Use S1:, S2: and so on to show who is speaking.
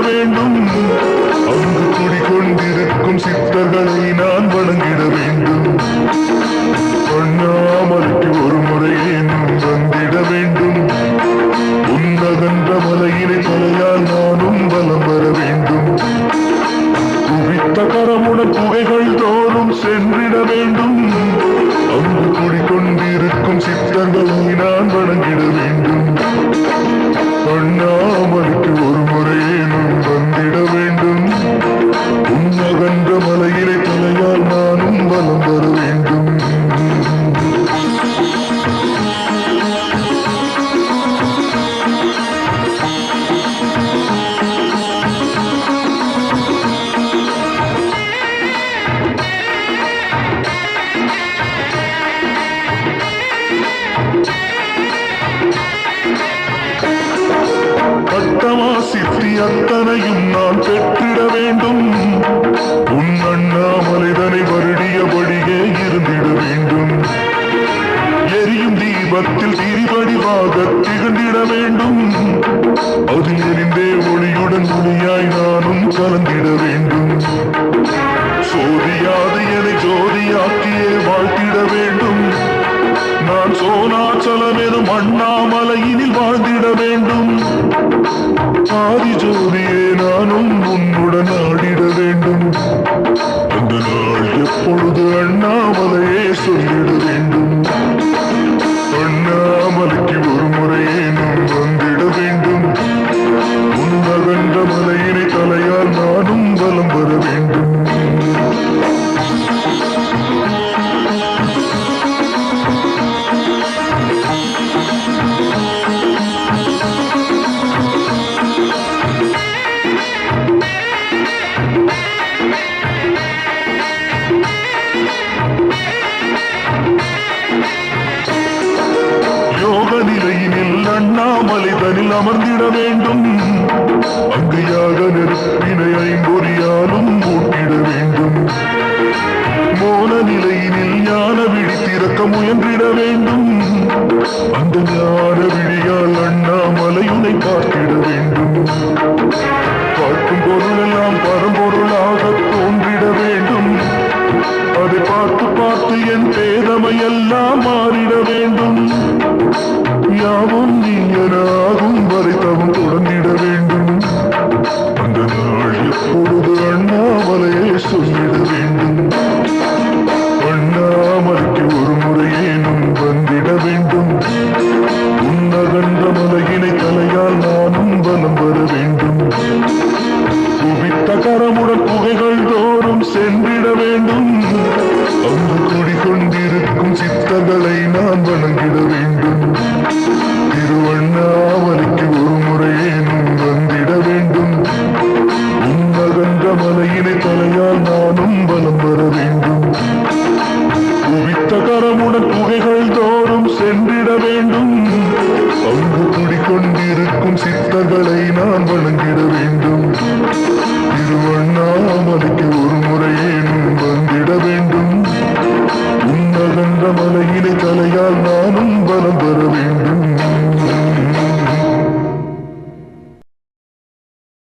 S1: வேண்டும். அங்கு குடிக்கொண்டிருக்கும் சித்தர்களை நான் வணங்கிட வேண்டும். பண்ணாமலுக்கு ஒரு முறை என்னும் வந்திட வேண்டும். உன்னதன்ற மலையிலே தலையால் நானும் பலம் பெற வேண்டும். குவித்த கரமுடன் புகைகள் தோறும் சென்றிட வேண்டும். அங்கு குடிக்கொண்டிருக்கும் சித்தர்களை நான் வணங்கிட வேண்டும். பண்ணா முறையேனும் வேண்டும் உன்னகன்ற மலையிலே தலையால் நானும் வலம் வர வேண்டும். அத்தனையும் வருடியபடியே வேண்டும் எரியும் தீபத்தில் திரிவடிவாக திகழ்ந்திட வேண்டும். அதில் எரிந்தே ஒளியுடன் ஒளியாய் நானும் கலந்திட வேண்டும். சோதியாது என ஜோதியாக்கியே வாழ்த்திட வேண்டும். நான் சோனாச்சலம் எனும் அண்ணாமலையினில் வாழ்ந்திட வேண்டும். ஆதி ஜோதியே நானும் உன்னுடன் ஆடிட வேண்டும். அந்த நாள் அண்ணாமலையே சொல்லிட அண்ணாமலை அமர்ந்திட வேண்டும். அங்கையாக நெருப்பினை ஐம்பொறியாலும் ஊட்டிட வேண்டும். மோன நிலையினில் ஞான விழி திறக்க முயன்றிட வேண்டும். அந்த ஞான விழியால் அண்ணாமலையுனை பார்த்திட வேண்டும். பார்க்கும் பொருளெல்லாம் பரம்பொருளாக தோன்றிட வேண்டும். அதை பார்த்து பார்த்து என் பேதமையெல்லாம் மாறிட வேண்டும். யாவும் நீங்கனாகும் வரை தவம் தொடர்ந்திட வேண்டும். அந்த நாள் எப்பொழுது அண்ணாமலையே சொல்லிட வேண்டும்? அண்ணாமலைக்கு ஒரு முறையேனும் வந்திட வேண்டும். உன்னகன்ற மலையினை தலையால் நானும் பலம் வர வேண்டும். குவித்த கரமுடன் புகைகள் தோறும் சென்றிட வேண்டும். அங்கு குடிக்கொண்டிருக்கும் சித்தங்களை நான் வணங்கிட வேண்டும். திருவண்ணா குடிக்கொண்டிருக்கும் சித்தர்களை நான் வணங்கிட வேண்டும் திருவண்ணாமலைக்கு ஒரு முறையேனும் வந்திட வேண்டும். உன்னகன்ற மலையினை தலையால் நானும் பலம் பெற வேண்டும்.